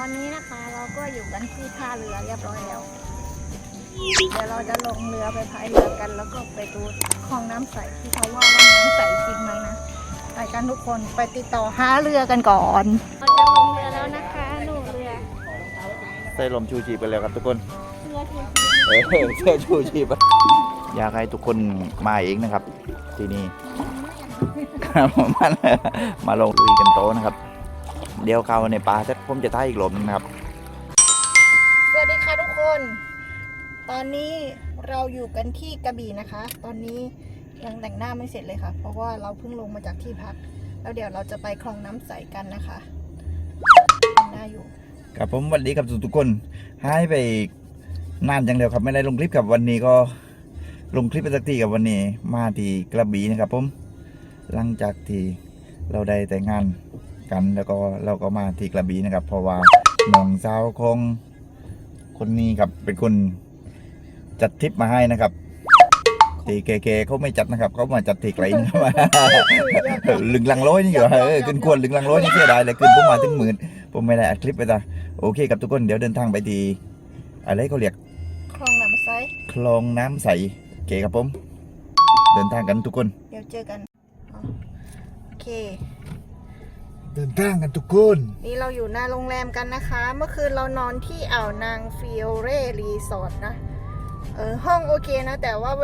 อนนี้นะคะเราก็อยู่กันที่ท่าเรือเรียบร้อยแล้ว เดี๋ยวเราจะลงเรือไปพายเรือกัน แล้วก็ไปดูคลองน้ำใสที่เขาว่าว่าน้ำใสจริงไหมนะไปกันทุกคนไปติดต่อหาเรือกันก่อนเราจะลงเรือแล้วนะคะหนูเรือใส่ลมชูชีพกันแล้วครับทุกคนเรือที่เออเสื้อชูชีพอะอยากให้ทุกคนมาเองนะครับ ที่นี่ ครับมามาลงลุยกันโตะนะครับ เดี๋ยวเข้าในป่าเสร็จผมจะท่ายอีกหลมหนึงนะครับ สวัสดีค่ะทุกคน ตอนนี้เราอยู่กันที่กระบี่นะคะ ตอนนี้ยังแต่งหน้าไม่เสร็จเลยค่ะ เพราะว่าเราเพิ่งลงมาจากที่พัก แล้วเดี๋ยวเราจะไปคลองน้ำใสกันนะคะแต่งหน้าอยู่ ครับผมสวัสดีครับทุกๆคนหายไปนานจังเดียวครับ ไม่ได้ลงคลิปกับวันนี้ก็ลงคลิปไปสักทีกับวันนี้มาที่กระบี่นะครับผมหลังจากที่เราได้แต่งงาน กันแล้วก็เราก็มาที่กระบี่นะครับ เพราะว่าน้องสาวของคนนี้ครับเป็นคนจัดทริปมาให้นะครับตีเกๆเขาไม่จัดนะครับเขามาจัดทีไกลนะครับลึงลังร้อยนี่เหรอเออขึ้นควรลึงลังร้อยนี่เสียดายเลยขึ้นผมมาถึงหมื่นผมไม่ได้อัดคลิปไปจ้ะโอเคครับทุกคนเดี๋ยวเดินทางไปที่อะไรเขาเรียกคลองน้ำใสคลองน้ำใสโอเคครับผม เดินทางกันทุกคน เดี๋ยวเจอกันอ๋อโอเค เดินทางกันทุกคน นี่เราอยู่หน้าโรงแรมกันนะคะ เมื่อคืนเรานอนที่อ่าวนางฟิโอเรรีสอร์ทนะ เออห้องโอเคนะ แต่ว่าเว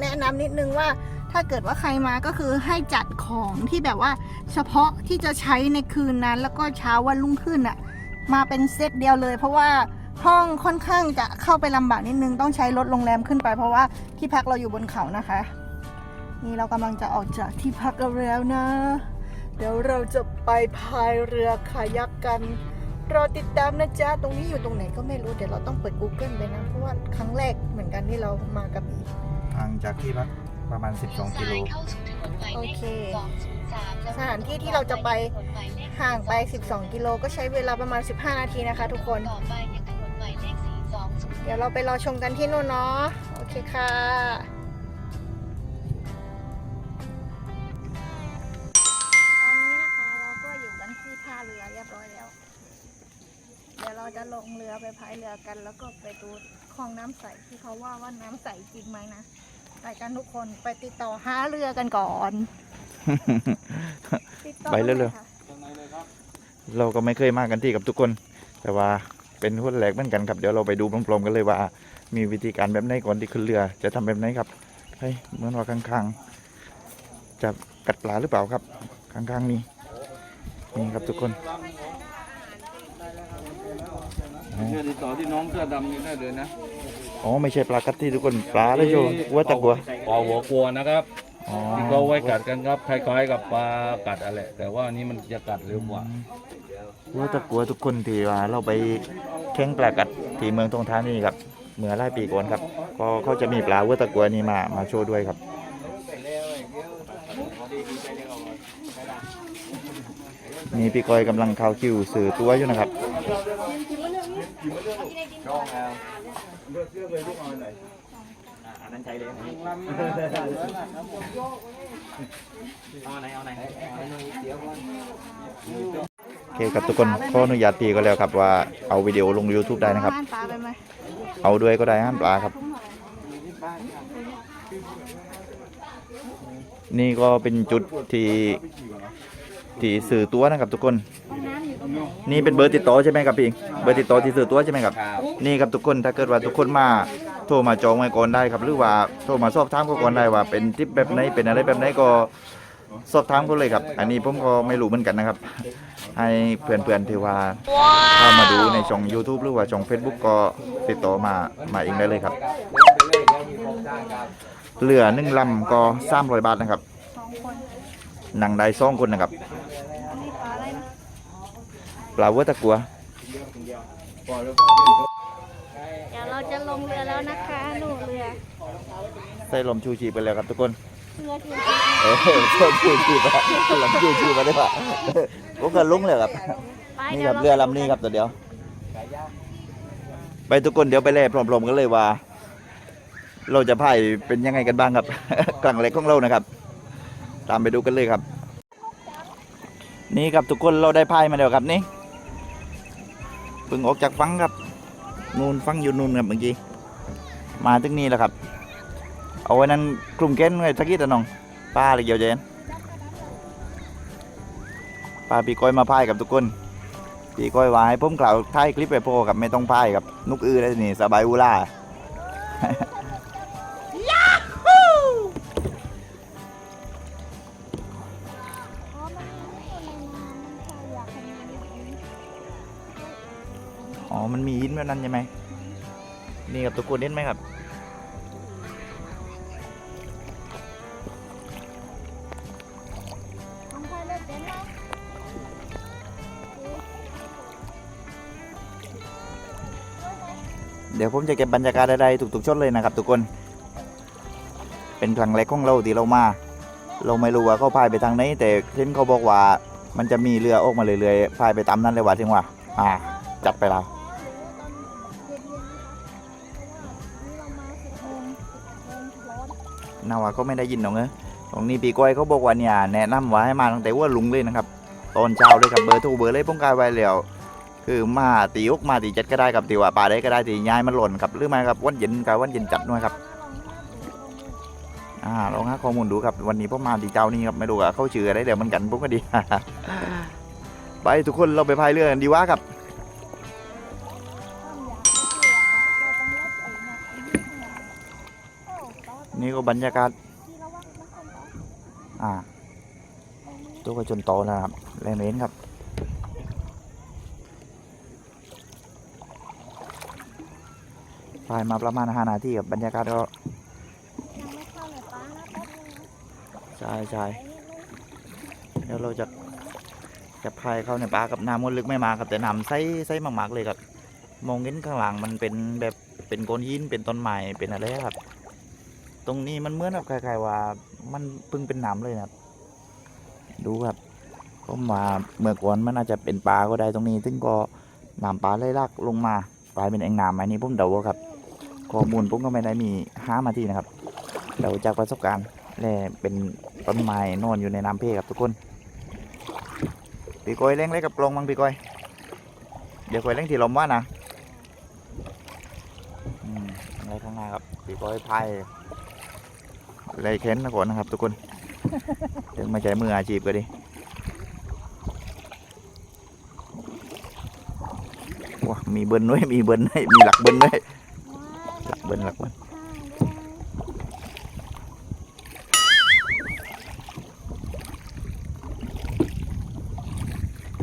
แนะนำนิดนึงว่าถ้าเกิดว่าใครมาก็คือให้จัดของที่แบบว่า เฉพาะที่จะใช้ในคืนนั้น แล้วก็เช้าวันรุ่งขึ้นอะมาเป็นเซตเดียวเลย เพราะว่าห้องค่อนข้างจะเข้าไปลำบากนิดนึงต้องใช้รถโรงแรมขึ้นไป เพราะว่าที่พักเราอยู่บนเขานะคะ นี่เรากำลังจะออกจากที่พักกันแล้วนะ เดี๋ยวเราจะไปพายเรือคายักกัน รอติดตามนะจ๊ะ ตรงนี้อยู่ตรงไหนก็ไม่รู้ เดี๋ยวเราต้องเปิด Google ไปนะ เพราะว่าครั้งแรกเหมือนกันที่เรามากับอีห่างจากที่พักประมาณ 12กิโลโอเค สถานที่ที่เราจะไปห่างไป 12 กิโล ก็ใช้เวลาประมาณ 15 นาทีนะคะทุกคน เดี๋ยวเราไปรอชมกันที่นู่นเนาะ โอเคค่ะ ลงเรือไปพายเรือกัน แล้วก็ไปดูคลองน้ำใสที่เขาว่าว่าน้ำใสจริงไหมนะไปกันทุกคนไปติดต่อหาเรือกันก่อนติดต่อไปเร็วๆลยค่ะเราก็ไม่เคยมากันที่กับทุกคน แต่ว่าเป็นหุ้นแหลกเหมือนกันครับ เดี๋ยวเราไปดูพร้อมๆกันเลยว่า มีวิธีการแบบไหนก่อนที่ขึ้นเรือ จะทำแบบไหนครับเฮ้ยเหมือนว่าข้างๆ จะกัดปลาหรือเปล่าครับ ข้างๆนี้นี่ครับทุกคน เชื่อติดต่อที่น้องเสื้อดำนี่ได้เลยนะอ๋อไม่ใช่ปลากัดที่ทุกคนปลาเลยโยวัวตะกัวปลาหัวกลัวนะครับอ๋อที่เขาไว้กัดกันครับคล้ายๆกับปลากัดอะไรแต่ว่าอันนี้มันจะกัดเร็วกว่าวัวตะกัวทุกคนที่ว่าเราไปแข่งปลากัดที่เมืองทองธานีครับเมื่อหลายปีก่อนครับ ก็เขาจะมีปลาวัวตะกัวนี้มามาโชว์ด้วยครับนี่พี่กอยกำลังเข้าคิวสื่อตัวอยู่นะครับ ชอว์แล้วเลื่อเสื่อเลยพี่นอนเลยอันนั้นใช่เลยโอเคครับทุกคนขออนุญาตพี่ก็แล้วครับว่าเอาวิดีโอลง YouTube ได้นะครับ ปลาไปไหมเอาด้วยก็ได้ห้ามปลาครับ นี่ก็เป็นจุดที่ ที่สื่อตัวนะครับทุกคน นี่เป็นเบอร์ติดต่อใช่ไหมครับพี่เบอร์ติดต่อที่สื่อตัวใช่ไหมครับนี่ครับทุกคนถ้าเกิดว่าทุกคนมาโทรมาจองไว้ก่อนได้ครับ หรือว่าโทรมาสอบถามก็ก่อนได้ว่าเป็นทริปแบบไหนเป็นอะไรแบบไหนก็สอบถามเขาเลยครับ อันนี้ผมก็ไม่รู้เหมือนกันนะครับ ให้เพื่อนๆที่ว่าเข้ามาดูในช่อง YouTube หรือว่าช่อง Facebook ก็ติดต่อมามาเองได้เลยครับ เหลือหนึ่งลำก็สามร้อยบาทนะครับสองคนนั่งได้สองคนนะครับ อันนี้ปลาอะไรนะ ปลาเวอร์ตะกัวเดี๋ยวเราจะลงเรือแล้วนะคะหนูเรือใส่ลมชูชีพไปแล้วครับทุกคนเรือที่เออใส่ชูชีพอะลมชูชีพมาได้ปะผมก็ลุงเลยครับไปนี่ดี๋คยวรับเรือลำนี้ครับตัวเดียว ไปทุกคนเดี๋ยวไปเล่พร้อมๆกันเลยว่า เราจะพายเป็นยังไงกันบ้างครับกลางเล็กของเรานะครับ ตามไปดูกันเลยครับ นี่ครับทุกคนเราได้พายมาแล้วครับนี่ พิ่งออกจากฟังครับนูนฟังอยู่นูนครับเมื่อกี้มาถึงนี่แล้วครับ เอาไว้นั้นกลุ่มแก้นไว้สักกี่ตะน้องป้าเลยเกี่ยวเจนป้าปีก้อยมาพายกับทุกคนปีก้อยว่าให้ผมกล่าวท้ายคลิปไปโพอกับไม่ต้องพายกับนุกอื้อได้นี่สบายอุล่า มันมีหินแบบนั้นใช่ไหมนี่ครับทุกคนเห็นไหมครับเดี๋ยวผมจะเก็บบรรยากาศใดๆทุกๆชดเลยนะครับ ทุกคน เป็นครั้งแรกของเราที่เรามา เราไม่รู้ว่าเขาพายไปทางไหนแต่เห็นเขาบอกว่า มันจะมีเรือออกมาเรื่อยๆพายไปตามนั้นเลยว่าถึงว่า อ่า จัดไปแล้ว นาว่าก็ไม่ได้ยินหรอกเนอะตรงนี้ปีก้อยเขาบอกว่าเนี่ยแนะนำว่าให้มาตั้งแต่ว่าลุงเลยนะครับตอนเช้าเลยครับเบอร์โทรเบอร์เลยผมกายไว้แล้วคือมาตีอุกมาตีเจ็ดก็ได้ครับตีว่าป่าได้ก็ได้ตีย้ายมันหล่นครับหรือไม่ครับวันเย็นกับวันเย็นจัดด้วยครับอ่าลองหาข้อมูลดูครับวันนี้ผมมาตีเจ้านี่ครับไม่รู้ว่าเขาชื่ออะไรเดี๋ยวมันกันผมก็ดีไปทุกคนเราไปพายเรือกันดีวะครับ นี่ก็บรรยากาศ อ่าตัวก็จนโตนะครับ แรงเน้นครับ พายมาประมาณ5นาทีกับบรรยากาศก็ใช่ใช่เดี๋ยวเราจะจะพายเข้าในป่ากับน้ำมันลึกไม่มาครับแต่น้ำใสใสมากๆเลยครับ มองเห็นข้างหลังมันเป็นแบบเป็นโกนหินเป็นต้นไม้เป็นอะไรครับ ตรงนี้มันเหมือนกับคล้ายๆว่า มันพิ่งเป็นน้ำเลยนะครับ ดูครับผมาเมื่อก่อนมันอาจจะเป็นปลาก็ได้ตรงนี้ ซึ่งก็น้ำปลาไลหลากลงมากลายเป็นแอ่งน้ำอันนี้ผมเดาครับ ข้อมูลผมก็ไม่ได้มีห้ามาที่นะครับเดาจากประสบการณ์และเป็นต้นไม้นอนอยู่ในน้ำเพครับทุกคนปีกอยเล่งเล่กับกลองมั้งปีกอย เดี๋ยวคอยเล่งที่ลมว่านะอืมอะไรข้างหน้าครับปีกอยพาย เลยเค้นก่อนนะครับ ทุกคนถึงไม่ใช่มืออาชีพก็ดีว้ามีเบิ้ลด้วยมีเบิ้ลด้วยมีหลักเบิ้ลด้วยหลักเบิ้ลหลักเบิ้ล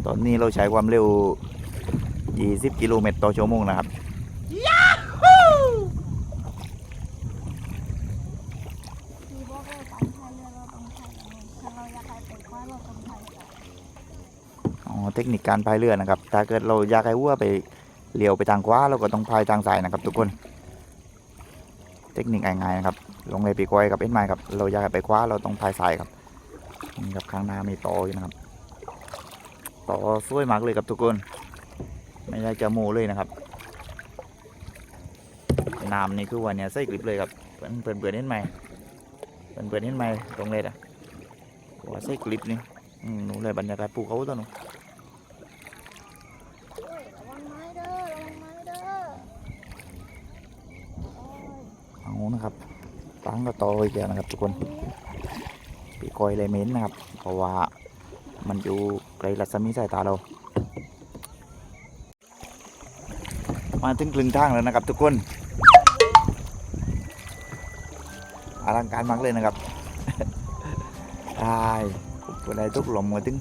ตอนนี้เราใช้ความเร็ว 20 กิโลเมตรต่อชั่วโมงนะครับ ที่บอกว่าต้องพายเรือเราต้องพายอย่างนี้ถ้าเราอยากให้ไปคว้าเราต้องพายก่อน อ๋อ เทคนิคการพายเรือนะครับ ถ้าเกิดเราอยากให้วัวไปเลี้ยวไปทางขวาเราก็ต้องพายทางซ้ายนะครับ ทุกคน เทคนิคง่ายๆนะครับ ลงเลยปีกอยกับเอ็นไม้ครับ เราอยากให้ไปขวาเราต้องพายซ้ายครับนี่ครับข้างหน้ามีต่ออยู่นะครับ ต่อสวยมากเลยครับทุกคน ไม่ได้จะโมเลยนะครับน้ำนี่คือวันเนี้ยใส่กลิบเลยครับเปิดเปิดเปิดเห็นไหมเปิดเปิดเห็นไหมตรงเลยอะว่าใส่กลิบนี่อืมนู่นเลยบรรยากาศภูเขาตัวนู้ โอ้ยระวังไม้เด้อระวังไม้เด้อโอ้ย เอานะครับตั้งก็โตอีกแล้วนะครับ ทุกคนปีกอยเลยเม้นนะครับ เพราะว่ามันอยู่ไกลรัศมีสายตาเรา มาถึงครึ่งทางแล้วนะครับ ทุกคนอลังการมากเลยนะครับตายคนใดทุกหลมมาถึง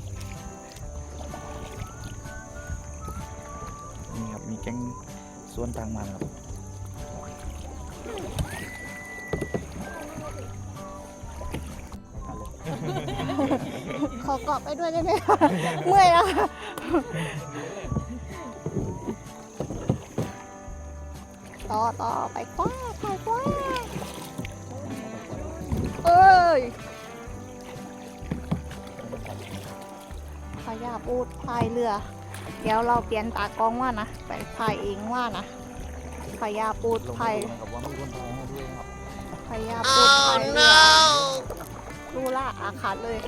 นี่ครับมีแกงส่วนทางมาครับ กรอบไปด้วยได้ไหมคะเมื่อยแล้วค่ะต่อต่อไปคว้าไปคว้าเอ้ยพายาปูดพายเรือ เดี๋ยวเราเปลี่ยนตากล้องว่านะ ไปพายเองว่านะพายาปูดพายพยายามพูดพายเรือรู้ละอาขาดเลย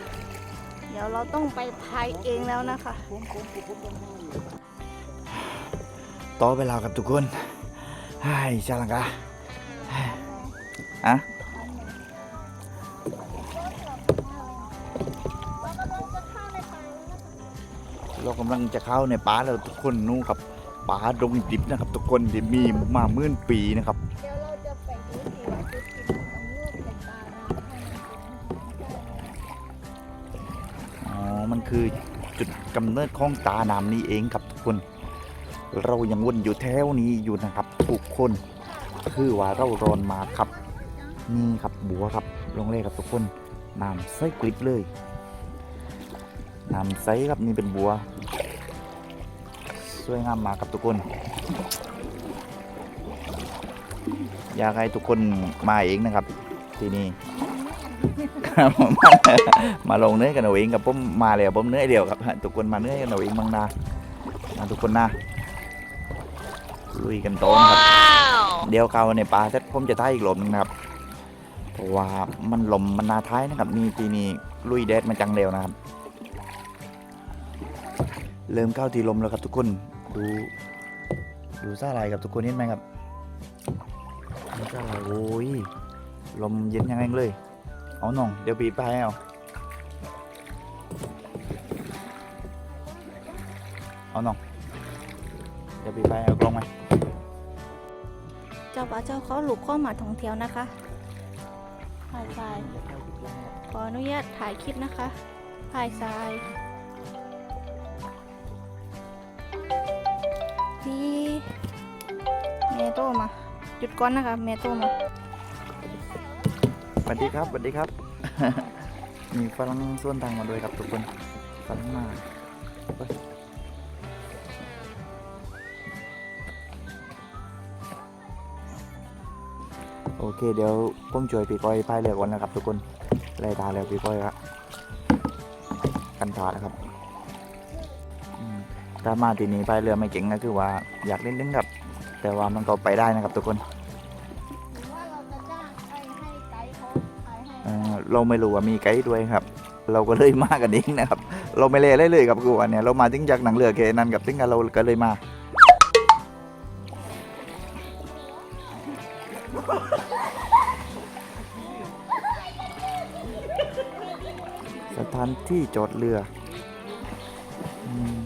เดี๋ยวเราต้องไปพายเองแล้วนะคะ ต่อเวลากับทุกคนไอ้ชาลังกาอะเรากำลังจะเข้าในป่าแล้วทุกคนนู่นครับป่าดงดิบนะครับ ทุกคนที่มีมามื่นปีนะครับ คือจุดกำเนิดของตาน้ำนี้เองครับทุกคน เรายังวนอยู่แถวนี้อยู่นะครับ ทุกคนคือว่าเรารอนมาครับ นี่ครับบัวครับลงเลยครับทุกคนน้ำใสกริบเลยน้ำใสครับนี่เป็นบัว สวยงามมากครับทุกคน อยากให้ทุกคนมาเองนะครับ ที่นี่ มาลงเนื้อกันเอาเองกับผมมาแล้วผมเนื้อเดียวครับทุกคนมาเนื้อกันเอาเองบางนามาทุกคนนะลุยกันโตนครับ เดี๋ยวเขาในป่าเสร็จผมจะท้ายอีกหลบหนึงนะครับเพราะว่ามันลมมันนาท้ายนะครับนี่ทีนี้ลุยแดดมาจังเร็วนะครับ เริ่มเข้าทีลมแล้วครับทุกคนดูดูซ่าอะไรกับทุกคนเห็นไหมครับดูซ่าอะไรโอ้ยลมเย็นยังไงเลย เอาหน่อง เดี๋ยวปีดไปเอาเอาหน่อง เดี๋ยวปีดไปเอากล้องไหมเจ้าป่าเจ้าเขาหลุกข้อหมาท่องเที่ยวนะคะถ่ายทรายขออนุญาตถ่ายคลิปนะคะถ่ายทรายดีเมโตมาหยุดก่อนนะคะเมโตมา สวัสดีครับสวัสดีครับ มีฝรั่งส่วนทางมาด้วยครับทุกคนฝรั่งมาโอเค เดี๋ยวผมช่วยพี่ก้อยพายเรือก่อนนะครับ ทุกคนไล่ตาแล้วพี่ก้อยครับกันขานะครับถ้ามาที่นี่พายเรือไม่เก่งก็คือว่าอยากเล่นเล่นครับ แต่ว่ามันก็ไปได้นะครับ ทุกคน เอ่อเราไม่รู้ว่ามีไกด์ด้วยครับ เราก็เลยมากันเองนะครับ เราไม่เล่เลยเลยครับคือวันเนี้ยเรามาถึงจากหนังเรือแค่นั้นกับถึงกันเราก็เลยมาสถานที่จอดเรืออืม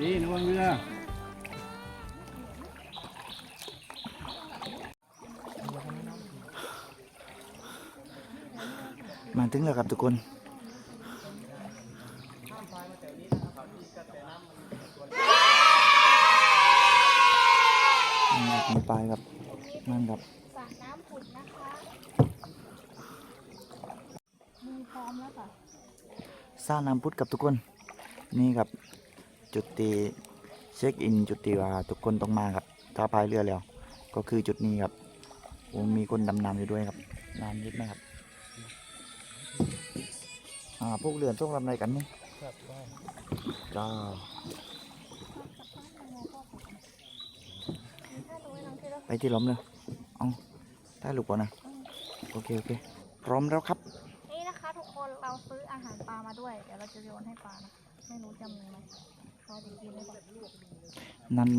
นี่ระวังเรือ ถึงแล้วครับทุกคน มีปลายครับนั่นครับสระน้ำผุดนะคะมือพร้อมแล้วค่ะสร้างน้ำพุทธกับทุกคน นี่ครับ จุดที่เช็คอิน จุดที่ว่าทุกคนต้องมาครับถ้าพายเรือแล้ว ก็คือจุดนี้ครับโอ้มีคนดำน้ำอยู่ด้วยครับน้ำเยอะไหมครับ อ่าพวกเรือนต้องทำอะไรกันนี่จ้าไปที่ล้มเลยเอาได้ลูกบอลนะ โอเค โอเค พร้อมแล้วครับ นี่นะคะทุกคนเราซื้ออาหารปลามาด้วย เดี๋ยวเราจะโยนให้ปลานะไม่รู้จำเลยไหมเขาจะกินหรือเปล่านั่น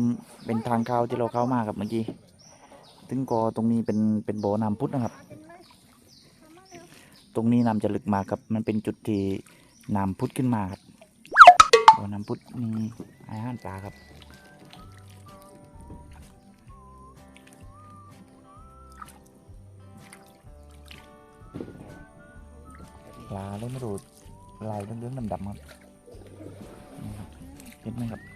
เป็นทางเข้าที่เราเข้ามาครับเมื่อกี้ ถึงก็ตรงนี้เป็นเป็นบ่อน้ำพุทธนะครับ เป็นเลยทำมาเร็ว ตรงนี้น้ำจะลึกมากครับ มันเป็นจุดที่น้ำพุทขึ้นมาครับบ่อน้ำพุทมีอาหารปลาครับปลาเลยไม่รู้ลายเรื่องๆดำๆครับเห็นไหมครับ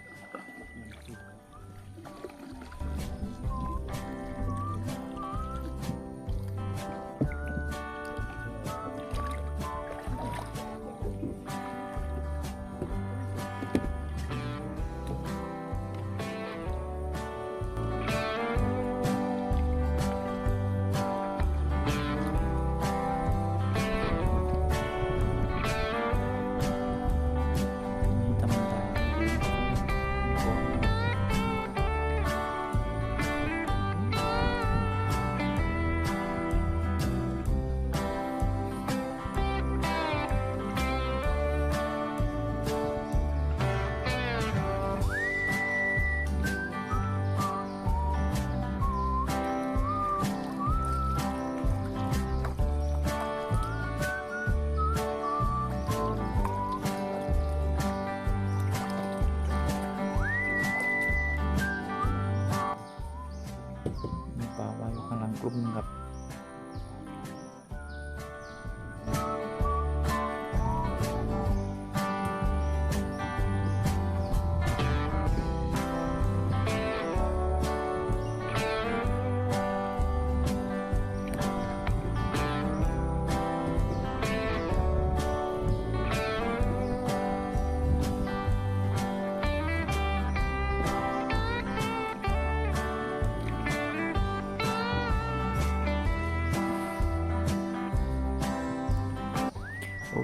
กลุ่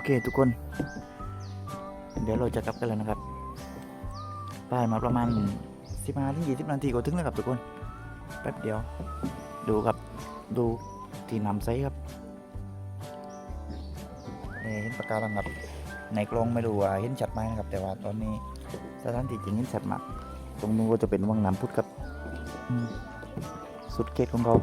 เคทุกคน เดี๋ยวเราจะกลับกันแล้วนะครับไปมาประมาณ15ถึง20นาทีก็ถึงแล้วครับทุกคนแป๊บเดียว ดูครับดูที่นำไซครับเห็นปากการังครับในกล้องไม่รู้ว่าเห็นชัดไหมนะครับ แต่ว่าตอนนี้สถานที่จริงเห็นชัดมาก ตรงนู้นก็จะเป็นวังน้ำพุทธครับสุดเขตของเขา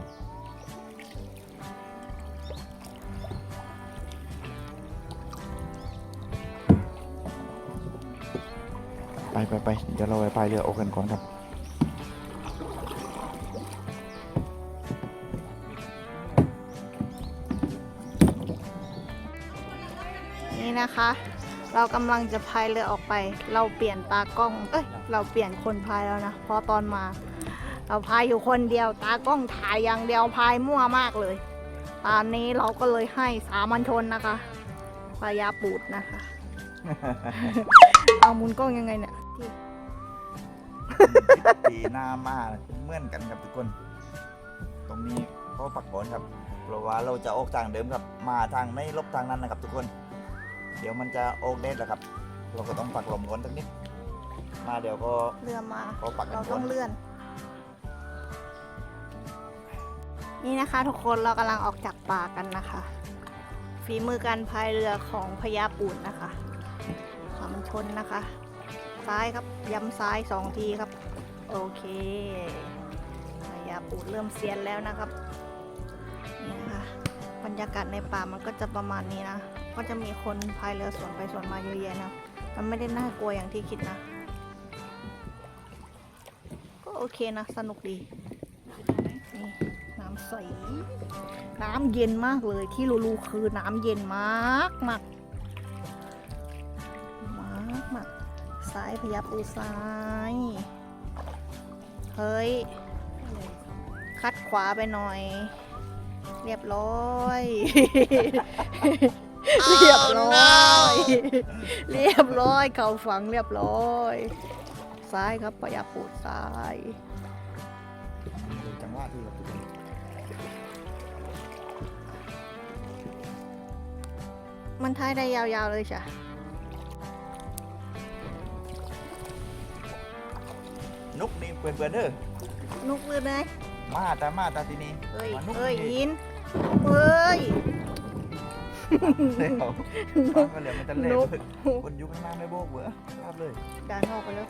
ไปไปไปเดี๋ยวเราไปพายเรือออกกันก่อนครับนี่นะคะ เรากำลังจะพายเรือออกไป เราเปลี่ยนตากล้องเอ้ยเราเปลี่ยนคนพายแล้วนะเพราะตอนมา เราพายอยู่คนเดียว ตากล้องถ่ายอย่างเดียวพายมั่วมากเลย ตอนนี้เราก็เลยให้สามัญชนนะคะพายาปูดนะคะ เอาหมุนกล้องยังไงเนี่ย ที่ตีหน้ามาเหมือนกันครับทุกคน ตรงนี้เขาปักบอลครับ เพราะว่าเราจะออกทางเดิมครับ มาทางไม่ลบทางนั้นนะครับ ทุกคน เดี๋ยวมันจะออกเดดแล้วครับ เราก็ต้องปักลมก่อนสักนิด มาเดี๋ยวก็เรือมาเขาปักกัเรานก่ต้ออนงเลื่อน นี่นะคะ ทุกคนเรากำลังออกจากป่ากันนะคะ ฝีมือการพายเรือของพญาปูนนะคะขำชนนะคะ ซ้ายครับย้ำซ้ายสองทีครับ โอเคพญาปูเริ่มเซียนแล้วนะครับ นี่นะคะบรรยากาศในป่ามันก็จะประมาณนี้นะ ก็จะมีคนพายเรือสวนไปสวนมาเยอะแยะนะ มันไม่ได้น่ากลัวอย่างที่คิดนะ ก็โอเคนะ สนุกดี นี่น้ำใส น้ำเย็นมากเลย ที่รู้ๆคือน้ำเย็นมากมากมากมากซ้ายพยับปูซ้าย เฮ้ย คัดขวาไปหน่อย เรียบร้อย เรียบร้อย เรียบร้อย เขาฝังเรียบร้อย ซ้ายครับพยาปูดซ้ายจังหวะที่ครับทุกคนมันท้ายได้ยาวๆเลยจ้ะ นุกนี่เพื่อนเพื่อนๆเด้อนุกเลยนะมาตามาตาที่นี่เอ้ยมานุกเอ้ยนี่ยินเอ้ยเดี๋ยวฟังกันเลยมันจะเล่นุกคนยุคข้างหน้าไม่โบกเบื่อลาบเลยด่านออกไปแล้ว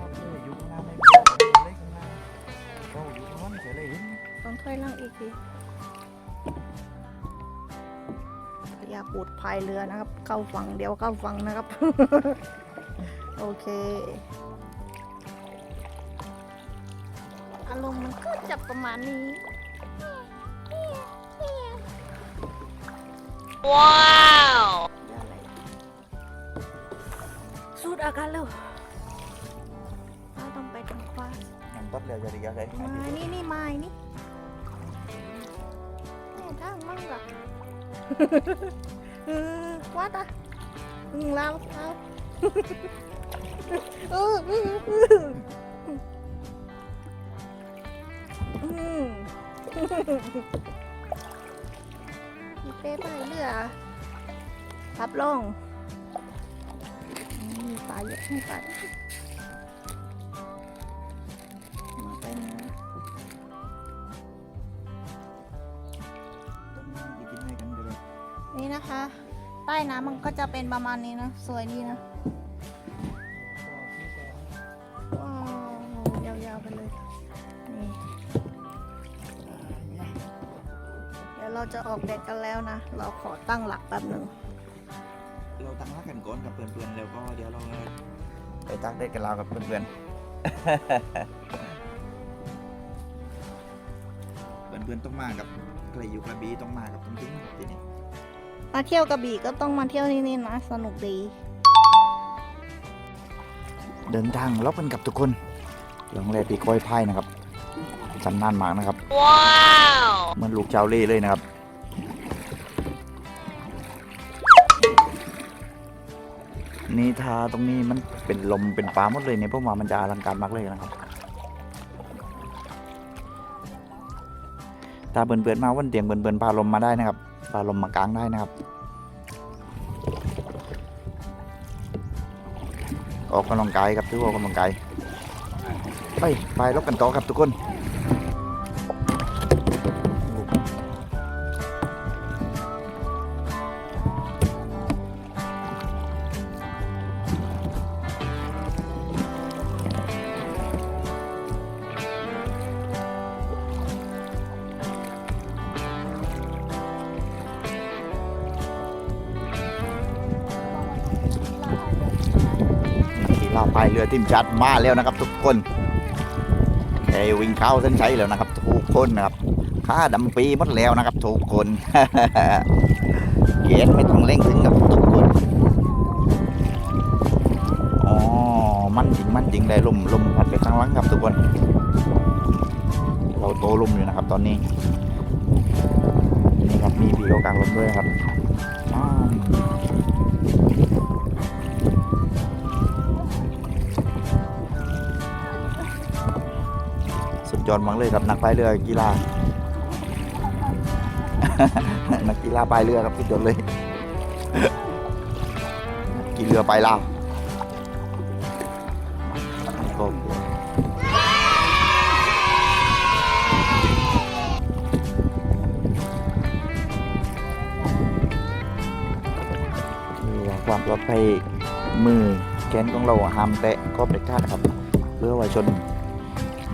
ลาบเลยยุคข้างหน้าไม่โบกเล่ข้างหน้าเราอยู่ข้างนั้นเฉยเลยต้องถ้วยล่างอีกทีพยาปูดพายเรือนะครับ เข้าฝั่งเดียวเข้าฝั่งนะครับ โอเค อารมณ์มันก็จะประมาณนี้ว้าวสูดอาก เร็วเราต้องไปทางขวาน้ำต้นเร็วจะดีกันเลยไม้นี่นี่ไม้นี่แม่ทางมั่งกะเออวัดอะอืมเราเราเออเออเอออืมมีเป้ไปเรือพับลงอืมปลาเยอะไม่ปลามาไปนะไปกินอะไรกันเดี๋ยวเลยนี่นะคะ ใต้น้ำมันก็จะเป็นประมาณนี้นะ สวยดีนะ จะออกเด็กกันแล้วนะ เราขอตั้งหลักแป๊บหนึ่งเราตั้งรักกันก่อนกับเพื่อนๆแล้วก็เดี๋ยวเราไปตั้งเด็กกันเรากับเพื่อนๆไปเพื่อนๆต้องมากับใครอยู่กระบี่ต้องมากับตรงทิ้งทีนี้มาเที่ยวกระบี่ก็ต้องมาเที่ยวที่นี่นะ สนุกดี เดินทางลบกันกับทุกคนหลงแรปีก้อยพายนะครับชำนาญมากนะครับ ว้าวเหมือนลูกชาวเล่เลยนะครับ นี่ทาตรงนี้มันเป็นลมเป็นฟ้าหมดเลยเนี่ยพวกมามันจะอลังการมากเลยนะครับถ้าเบื่อนๆมาวันเตียงเบื่อนๆพาลมมาได้นะครับพาลมมากลางได้นะครับ ออกกำลังกายครับถือว่าออกกำลังกายไปไปลบกันต่อครับทุกคน ทิมชัดมาแล้วนะครับ ทุกคนไอวิ่งเข้าเส้นชัยแล้วนะครับ ทุกคนนะครับค่าดำปีหมดแล้วนะครับ ทุกคนเย็นไม่ต้องเร่งถึงกับทุกคนอ๋อมันจริงมันจริงได้ลมลมพัดไปข้างหลังครับทุกคน เราโตลมอยู่นะครับ ตอนนี้นี่ครับมีพี่เขากลางลมด้วยครับ อดมากเลยครับนักพายเรือกีฬา นักกีฬาพายเรือครับสุดยอดเลยกีเรือไปลาวก็นี่แหละความปลอดภัยมือแขนของเราห้ามแตะก็เป็นค่าดครับ เพื่อไว้ชน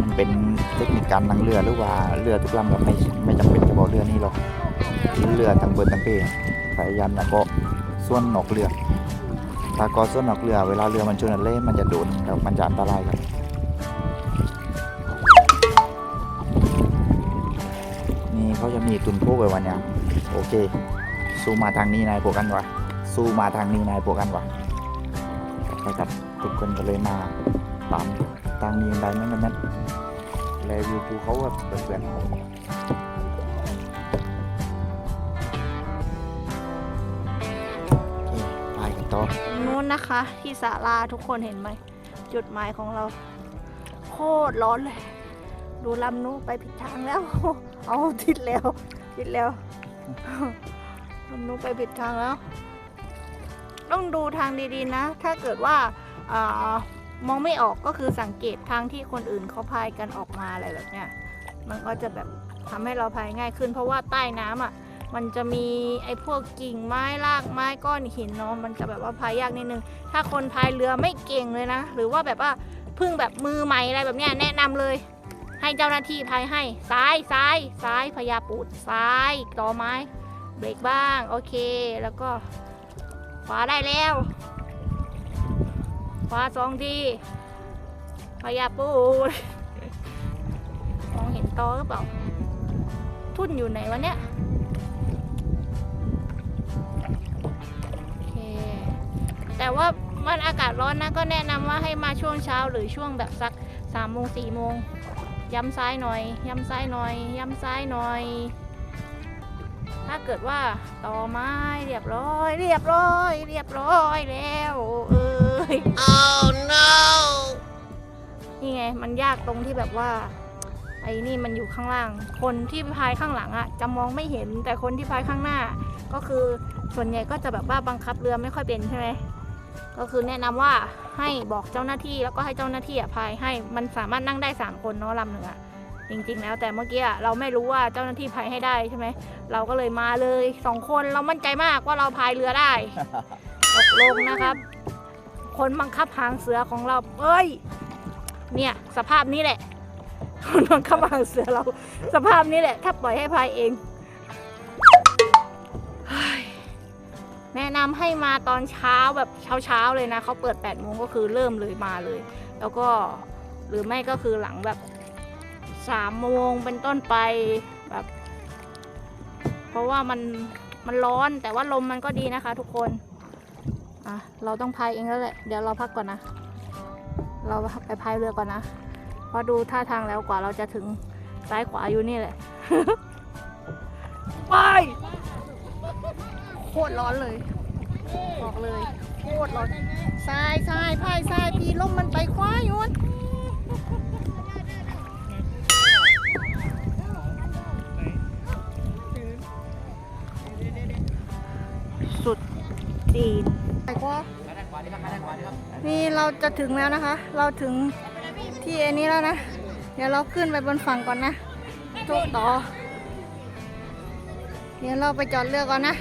มันเป็นเทคนิคการนั่งเรือหรือว่าเรือทุกลำก็ไม่ไม่จำเป็นเฉพาะเรือนี้หรอกเรือทั้งเบิดทั้งเป้พยายามนะก็ส่วนนอกเรือถ้าก็ส่วนนอกเรือเวลาเรือมันชนทะเลมันจะโดนแล้วมันจะอันตรายครับนี่เขาจะมีตุนโพกไว้วันเนี้ยโอเคสู้มาทางนี้นายพวกกันวะสู้มาทางนี้นายพวกกันวะไปครับทุกคนก็เลยมาตามทางนี้ได้ไหมมั นนั้นแลวิวภูเขาแบบเพื่อนๆไปกันต่อนู้นนะคะ ที่ศาลาทุกคนเห็นไหม จุดหมายของเรา โคตรร้อนเลย ดูลำนู้ไปผิดทางแล้ว เอาทิศแล้วทิศแล้วลำนู้ไปผิดทางแล้ว ต้องดูทางดีๆนะ ถ้าเกิดว่าอา มองไม่ออกก็คือสังเกตทางที่คนอื่นเขาพายกันออกมาอะไรแบบเนี้ยมันก็จะแบบทำให้เราพายง่ายขึ้น เพราะว่าใต้น้ำอะมันจะมีไอ้พวกกิ่งไม้รากไม้ก้อนหินเนาะมันจะแบบว่าพายยากนิดนึง ถ้าคนพายเรือไม่เก่งเลยนะ หรือว่าแบบว่าเพิ่งแบบมือใหม่อะไรแบบเนี้ยแนะนำเลย ให้เจ้าหน้าที่พายให้ซ้ายซ้ายซ้ายพยาปูดซ้ายต่อไม้เบรกบ้างโอเค แล้วก็ขวาได้แล้ว ขวาสองทีพยาปูมองเห็นตอหรือเปล่า ทุ่นอยู่ไหนวะเนี่ยโอเค แต่ว่ามันอากาศร้อนนะ ก็แนะนำว่าให้มาช่วงเช้าหรือช่วงแบบสักสามโมงสี่โมงย้ำซ้ายหน่อย ย้ำซ้ายหน่อย ย้ำซ้ายหน่อย ถ้าเกิดว่าต่อไม้เรียบร้อย เรียบร้อย เรียบร้อยแล้ว เอ้ย oh no นี่ไง มันยากตรงที่แบบว่า ไอ้นี่มันอยู่ข้างล่าง คนที่พายข้างหลังอะจะมองไม่เห็น แต่คนที่พายข้างหน้า ก็คือส่วนใหญ่ก็จะแบบว่าบังคับเรือไม่ค่อยเป็นใช่ไหมก็คือแนะนำว่าให้บอกเจ้าหน้าที่แล้วก็ให้เจ้าหน้าที่อะพายให้มันสามารถนั่งได้สามคนเนาะลำหนึ่งอะจริงๆ แล้วแต่เมื่อกี้อะเราไม่รู้ว่าเจ้าหน้าที่พายให้ได้ใช่ไหมเราก็เลยมาเลยสองคนเรามั่นใจมากว่าเราพายเรือได้ตกลงนะครับ คนบังคับหางเสือของเรา เอ้ย เนี่ยสภาพนี้แหละ คนบังคับหางเสือเรา สภาพนี้แหละ ถ้าปล่อยให้พายเอง แนะนำให้มาตอนเช้าแบบเช้าๆเลยนะเขาเปิด8ปดโมงก็คือเริ่มเลยมาเลย แล้วก็หรือไม่ก็คือหลังแบบสามโมงเป็นต้นไปแบบ เพราะว่ามันมันร้อนแต่ว่าลมมันก็ดีนะคะทุกคน อะเราต้องพายเองแล้วแหละ เดี๋ยวเราพักก่อนนะ เราไปพายเรือก่อนนะเพราะดูท่าทางแล้วกว่าเราจะถึงซ้ายขวาอยู่นี่แหละ ไป โคตรร้อนเลย บอกเลย โคตรร้อนทรายทรายพายทรายพี่ลมมันไปคว้าอยู่นสุดจีน ไปคว้านี่เราจะถึงแล้วนะคะ เราถึงที่อันนี้แล้วนะ เดี๋ยวเราขึ้นไปบนฝั่งก่อนนะทุกต่อ เดี๋ยวเราไปจอดเรือก่อนนะ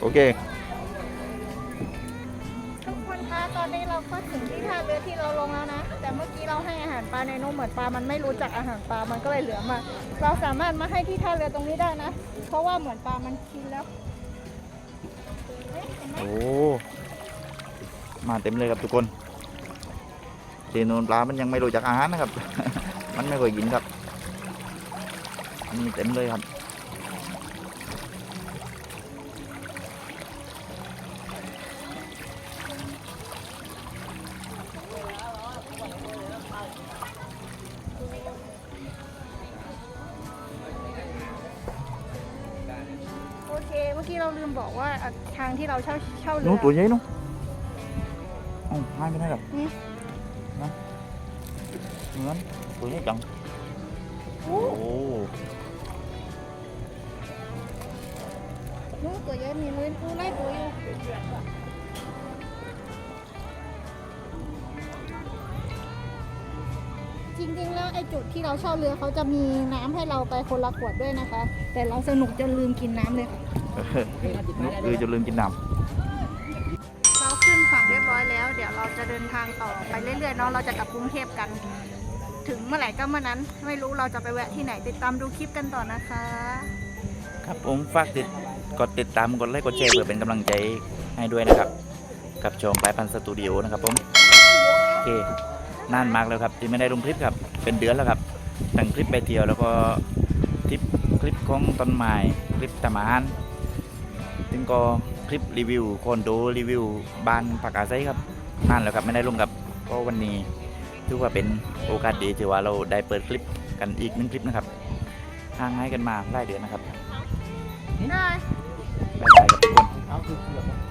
โอเค ทุกคนคะตอนนี้เราก็ถึงที่ท่าเรือที่เราลงแล้วนะ แต่เมื่อกี้เราให้อาหารปลาในนมเหมือนปลา มันไม่รู้จักอาหารปลา มันก็เลยเหลือมา เราสามารถมาให้ที่ท่าเรือตรงนี้ได้นะ เพราะว่าเหมือนปลามันกินแล้ว โอ้ มาเต็มเลยครับทุกคนเจนูนปลา มันยังไม่รู้จักอาหารนะครับ มันไม่เคยกินครับมีเต็มเลยครับ เค เมื่อกี้เราลืมบอกว่าอะทางที่เราเช่าเช่าเรืนู้ตัวใหญ่นู้อ๋อหายไปไหนหรอนี่ นะเหมือนตัวใหญ่จัง โอ้นู้นตัวใหญ่มีเลยปูไล่ตัวอยู่จริงๆแล้วไอ้จุดที่เราเช่าเรือเขาจะมีน้ำให้เราไปคนละขวดด้วยนะคะ แต่เราสนุกจนลืมกินน้ำเลยค่ะ นุกคือจะลืมกินน้เราขึ้นฝั่งเรียบร้อยแล้ว เดี๋ยวเราจะเดินทางต่อไปเรื่อยๆเนาะเราจะกลับกรุงเทพกัน ถึงเมื่อไหร่ก็เมื่อนั้น ไม่รู้เราจะไปแวะที่ไหนติดตามดูคลิปกันต่อนะคะำครับผมฝากติดกดติดตามกดไลค์กดแชร์เพื่อเป็นกำลังใจให้ด้วยนะครับ กับชมปลายพันธุ์สตูดิโอนะครับผมโอเคนานมากแล้วครับที่ไม่ได้ลงคลิปครับเป็นเดือนแล้วครับตั้งคลิปไปเที่ยวแล้วก็คลิปคลิปของต้นไม้คลิปทำอาหาร ถึงก็คลิปรีวิวคอนโดรีวิวบ้านปากอาไซครับนานแล้วครับไม่ได้ลงครับก็วันนี้ถือว่าเป็นโอกาสดีที่ว่าเราได้เปิดคลิปกันอีกหนึ่งคลิปนะครับห่างหายกันมาหลายเดือนนะครับได้บ๊ายบายครับทุกคน